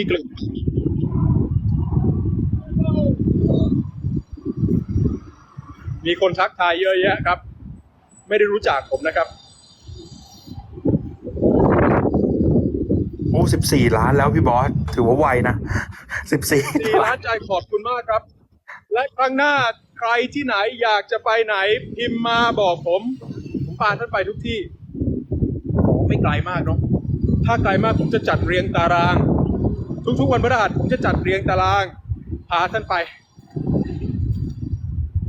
มีกลิ่นมีคนทักทายเยอะแยะครับ ไม่ได้รู้จักผมนะครับโอ้สิบสี่ล้านแล้วพี่บอส ถือว่าไวนะสิบสี่สี่ล้านใจขอบคุณมากครับ และครั้งหน้าใครที่ไหนอยากจะไปไหน พิมพ์มาบอกผม ผมพาท่านไปทุกที่ขอไม่ไกลมากเนาะถ้าไกลมากผมจะจัดเรียงตาราง ทุกๆวันพฤหัสผมจะจัดเรียงตารางพาท่านไป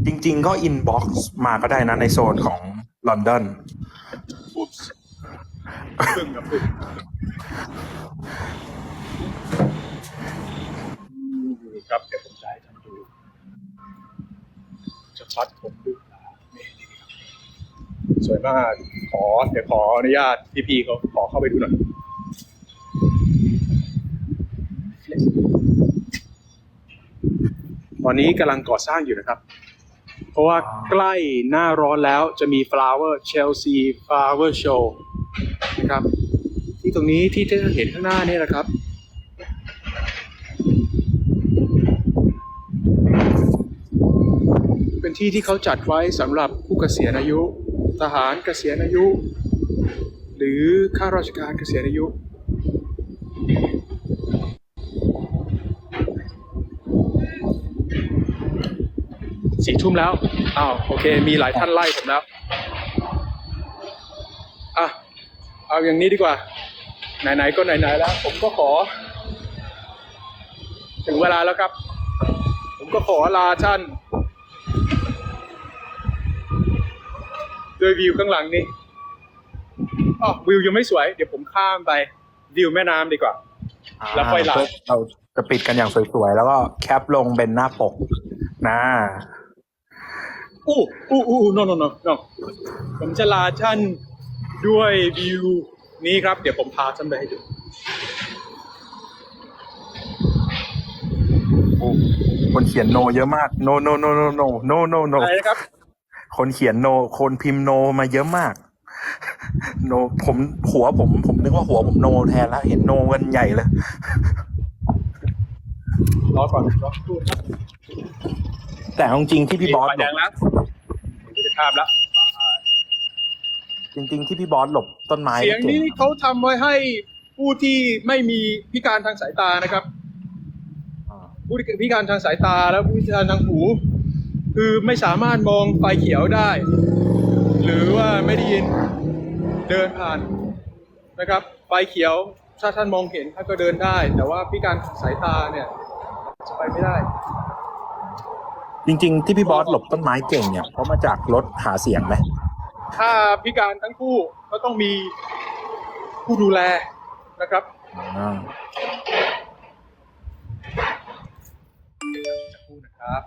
จริง ๆ ก็อินบ็อกซ์มาก็ได้นะในโซนของลอนดอนอุ๊บพึ่งกับพึ่งครับเดี๋ยวผมจะให้ท่านดูจะพัดผมดูนี่นี่ครับสวยมากขอเดี๋ยวขออนุญาตพี่ๆเขาขอเข้าไปดูหน่อย ตอนนี้กำลังก่อสร้างอยู่นะครับ เพราะว่าใกล้หน้าร้อนแล้วจะมี flower Chelsea flower show นะครับ ที่ตรงนี้ที่ท่าเห็นข้างหน้านี่แหละครับ เป็นที่ที่เขาจัดไว้สำหรับผู้เกษียณอายุ ทหารเกษียณอายุ หรือข้าราชการเกษียณอายุ สี่ทุ่มแล้วอ้าวโอเค มีหลายท่านไล่ผมแล้วอะเอาอย่างนี้ดีกว่า ไหนๆก็ไหนๆแล้ว ผมก็ขอ ถึงเวลาแล้วครับ ผมก็ขอลาท่านด้วยวิวข้างหลังนี้อ๋อวิวยังไม่สวย เดี๋ยวผมข้ามไป วิวแม่น้ำดีกว่า แล้วค่อยไลฟ์เราจะปิดกันอย่างสวยๆ แล้วก็แคปลงเป็นหน้าปกนะ อู้อู้อู้ no no no no ผมจะลาท่านด้วยวิวนี้ครับ เดี๋ยวผมพาท่านไปให้ดูโอ้คนเขียนโนเยอะมาก โนโนโนโนโนโนโนโนอะไรนะครับ คนเขียนโน คนพิมพ์โนมาเยอะมาก โน ผมหัวผม ผมนึกว่าหัวผมโนแทนแล้ว เห็นโนกันใหญ่เลยรอก่อนรอดูครับ แต่เอาจริงๆที่พี่บอสไฟหแดลงบแล้วผมจะข้ามแล้ว จริง ๆ ที่พี่บอสหลบต้นไม้เสียงนี้ก่เขาทำไว้ให้ผู้ที่ไม่มีพิการทางสายตานะครับ อ่าผู้ที่พิการทางสายตาและผู้พิการทางหู คือไม่สามารถมองไฟเขียวได้ หรือว่าไม่ได้ยินเดินผ่านนะครับ ไฟเขียวถ้าท่านมองเห็นท่านก็เดินได้ แต่ว่าพิการทางสายตาเนี่ยจะไปไม่ได้ จริง ๆ ที่พี่บอสหลบต้นไม้เก่งเนี่ยเพราะมาจากรถหาเสียงไหมถ้าพิการทั้งคู่ก็ต้องมีผู้ดูแลนะครับอ่าจะพูดนะครับ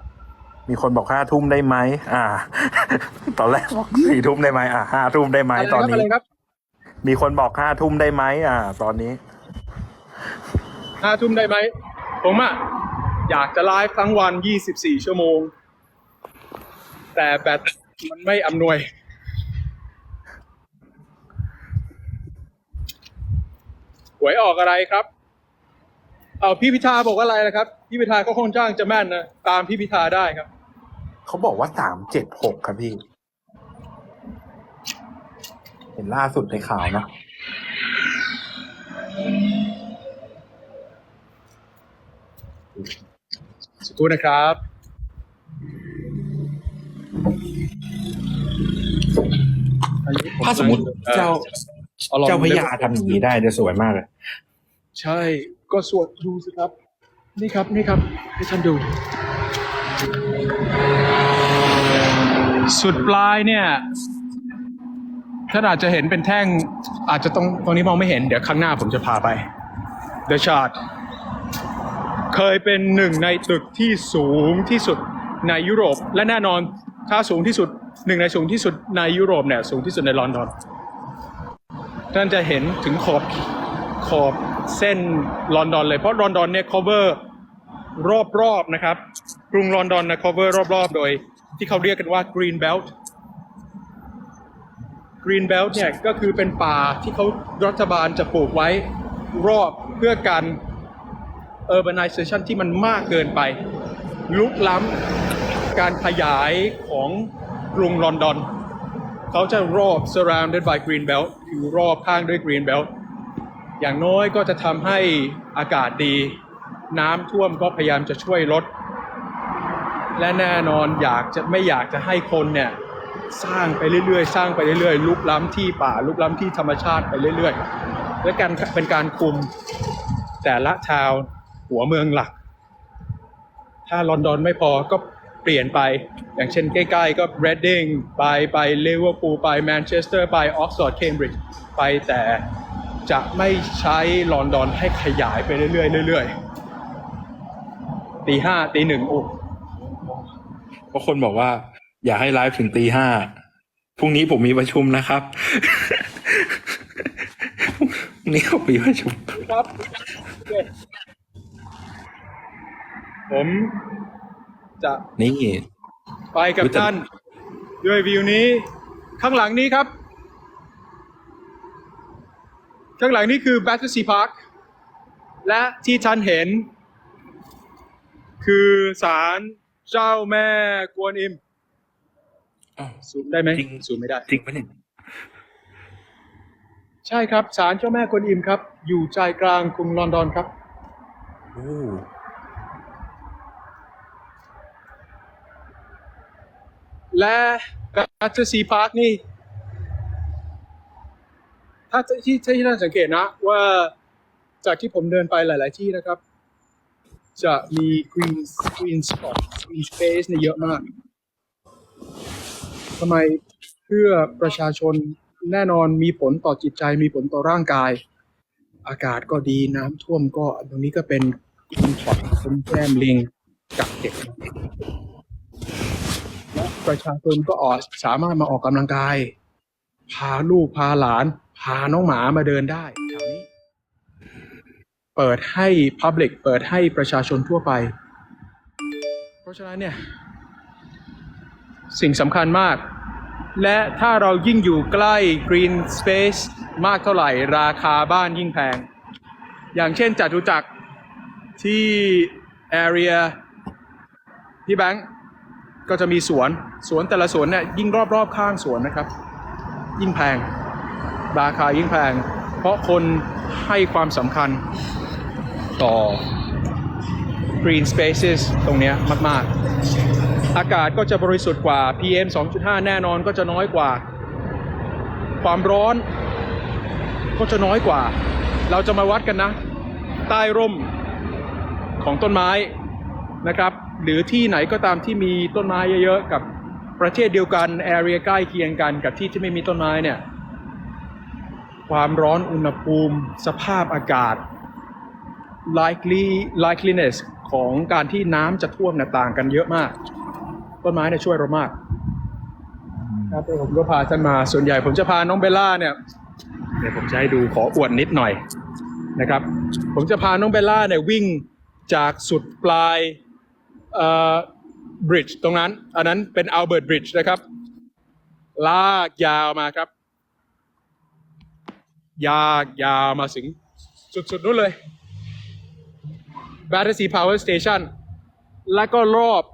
มีคนบอกห้าทุ่มได้ไหมอ่า ตอนแรกบอกสี่ทุ่มได้ไหมอ่าห้าทุ่มได้ไหมอะไรตอนครับนี้อะไรครับมีคนบอกห้าทุ่มได้ไหมอ่า ตอนนี้ ห้าทุ่มได้ไหมผมอะ อยากจะไลฟ์ทั้งวัน 24 ชั่วโมง แต่แบตมันไม่อำนวย หวยออกอะไรครับ เอาพี่พิธาบอกว่าอะไรนะครับ พี่พิธาก็ค่อนข้างจะแม่นนะ ตามพี่พิธาได้ครับ เขาบอกว่าสามเจ็ดหกครับพี่ เห็นล่าสุดในข่าวนะ สักครู่นะครับอันนี้ผถ้าสมมติอ่อเจ้าอลองเจ้าพระยาทำอย่างนี้ได้จะสวยมากเลย ใช่ก็สวดดูสิครับ นี่ครับนี่ครับให้ท่านดู สุดปลายเนี่ยท่านอาจจะเห็นเป็นแท่งอาจจะตรงตรงนี้มองไม่เห็นเดี๋ยวข้างหน้าผมจะพาไป The Chart เคยเป็นหนึ่งในตึกที่สูงที่สุดในยุโรป และแน่นอนถ้าสูงที่สุดหนึ่งในสูงที่สุดในยุโรปเนี่ยสูงที่สุดในลอนดอนท่านจะเห็นถึงขอบขอบเส้นลอนดอนเลยเพราะลอนดอนเนี่ย cover รอบๆนะครับ กรุงลอนดอนนะ cover รอบๆ โดยที่เขาเรียกกันว่า green belt green belt เนี่ยก็คือเป็นป่าที่เขารัฐบาลจะปลูกไว้รอบเพื่อกัน urbanization ที่มันมากเกินไป ลุกล้ำการขยายของกรุงลอนดอน เขาจะรอบ surrounded by green belt คือรอบข้างด้วย green belt อย่างน้อยก็จะทำให้อากาศดี น้ำท่วมก็พยายามจะช่วยลด และแน่นอนอยากจะไม่อยากจะให้คนเนี่ยสร้างไปเรื่อยๆ สร้างไปเรื่อยๆ ลุกล้ำที่ป่า ลุกล้ำที่ธรรมชาติไปเรื่อยๆ และการเป็นการคุมแต่ละทาว หัวเมืองหลัก ถ้าลอนดอนไม่พอก็เปลี่ยนไป อย่างเช่นใกล้ๆก็ Reading ไปไปลิเวอร์พูลไปแมนเชสเตอร์ไปออกซฟอร์ดเคมบริดจ์ไปแต่จะไม่ใช้ลอนดอนให้ขยายไปเรื่อยๆเรื่อยๆตีห้าตีหนึ่งโอ้เพราะคนบอกว่า อย่าให้ไลฟ์ถึงตีห้าพรุ่งนี้ผมมีประชุมนะครับพรุ่งนี้ผมมีประชุมครับ ผมจะนี่ไปกับอุ๊ยแต่ท่าน ด้วยวิวนี้ ข้างหลังนี้ครับ ข้างหลังนี้คือ Battersea Park และที่ท่านเห็น คือศาลเจ้าแม่กวนอิมอ้าวซูมได้ไหมจริงซูมไม่ได้ จริงปะเนี่ยใช่ครับศาลเจ้าแม่กวนอิมครับ อยู่ใจกลางกรุงลอนดอนครับโอ้ และ Battersea Park นี่ ถ้าที่ที่น่าสังเกตนะ ว่าจากที่ผมเดินไปหลาย ๆ ที่นะครับ จะมี green green spot green space เนี่ยเยอะมากทำไมเพื่อประชาชนแน่นอนมีผลต่อจิตใจมีผลต่อร่างกาย อากาศก็ดีน้ำท่วมก็ตรงนี้ก็เป็น green spot เป็นแก้มลิงกักเก็บ ประชาชนก็ออกสามารถมาออกกำลังกาย พาลูกพาหลาน พาน้องหมามาเดินได้แถวนี้ เปิดให้ Public เปิดให้ประชาชนทั่วไป เพราะฉะนั้นเนี่ย สิ่งสำคัญมาก และถ้าเรายิ่งอยู่ใกล้ Green Space มากเท่าไหร่ ราคาบ้านยิ่งแพง อย่างเช่นจตุจักรที่ area ที่แบงค์ ก็จะมีสวนสวนแต่ละสวนเนี่ยยิ่งรอบๆข้างสวนนะครับ ยิ่งแพง ราคายิ่งแพง เพราะคนให้ความสำคัญต่อ green spaces ตรงนี้มาก ๆ อากาศก็จะบริสุทธิ์กว่า PM 2.5 แน่นอนก็จะน้อยกว่า ความร้อนก็จะน้อยกว่า เราจะมาวัดกันนะ ใต้ร่มของต้นไม้นะครับ หรือที่ไหนก็ตามที่มีต้นไม้เยอะๆกับประเทศเดียวกันแอเรียใกล้เคียงกันกับที่ที่ไม่มีต้นไม้เนี่ยความร้อนอุณหภูมิ สภาพอากาศ likely likeliness ของการที่น้ำจะท่วมเนี่ยต่างกันเยอะมาก ต้นไม้เนี่ยช่วยเรามากครับผมก็พาท่านมาส่วนใหญ่ผมจะพาน้องเบลล่าเนี่ยเดี๋ยวผมจะให้ดูขออวดนิดหน่อยนะครับ ผมจะพาน้องเบลล่าเนี่ยวิ่งจากสุดปลาย บริดจ์ตรงนั้น อันนั้นเป็นอัลเบิร์ตบริดจ์นะครับ ลากยาวมาครับ ยากยาวมาถึงสุดๆนู้นเลย Battersea Power Station แล้วก็รอบ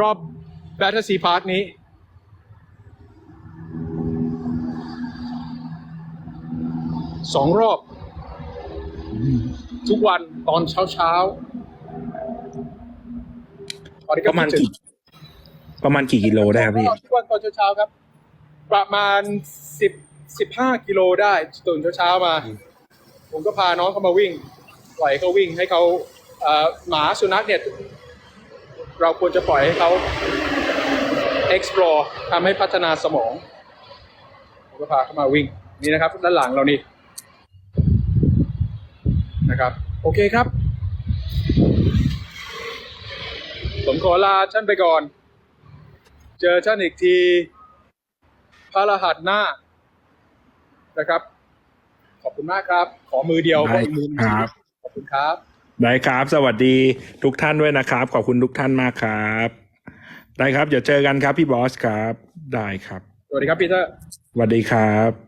รอบ Battersea Park นี้ สองรอบ ทุกวันตอนเช้าเช้าๆตอนนี้ปก็ระมาณถึงกี่ประมาณกี่กิโลได้ครับพี่ทุกวันตอนเช้าๆครับ ประมาณสิบสิบห้ากิโลได้ตื่นเช้าๆมา ผมก็พาน้องเขามาวิ่งปล่อยเขาวิ่งให้เขาเอ่อหมาสุนัขเนี่ย เราควรจะปล่อยให้เขา explore ทำให้พัฒนาสมองผมก็พาเขามาวิ่งนี่นะครับ ด้านหลังเรานี่ นะครับ โอเคครับ ผมขอลาท่านไปก่อน เจอท่านอีกที พระรหัสหน้านะครับ ขอบคุณมากครับ ขอมือเดียวเพราะอีกมือหนึ่งครับขอบคุณครับ ได้ครับ สวัสดีทุกท่านด้วยนะครับ ขอบคุณทุกท่านมากครับ ได้ครับ เดี๋ยวเจอกันครับพี่บอสครับ ได้ครับ สวัสดีครับปีเตอร์สวัสดีครับ